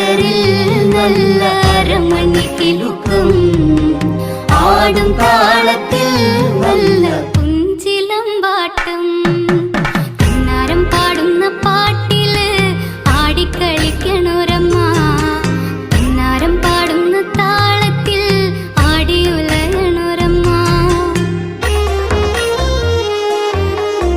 பெயரில் நல்ல அரமணி திலுக்கும் ஆடும் காலத்தில்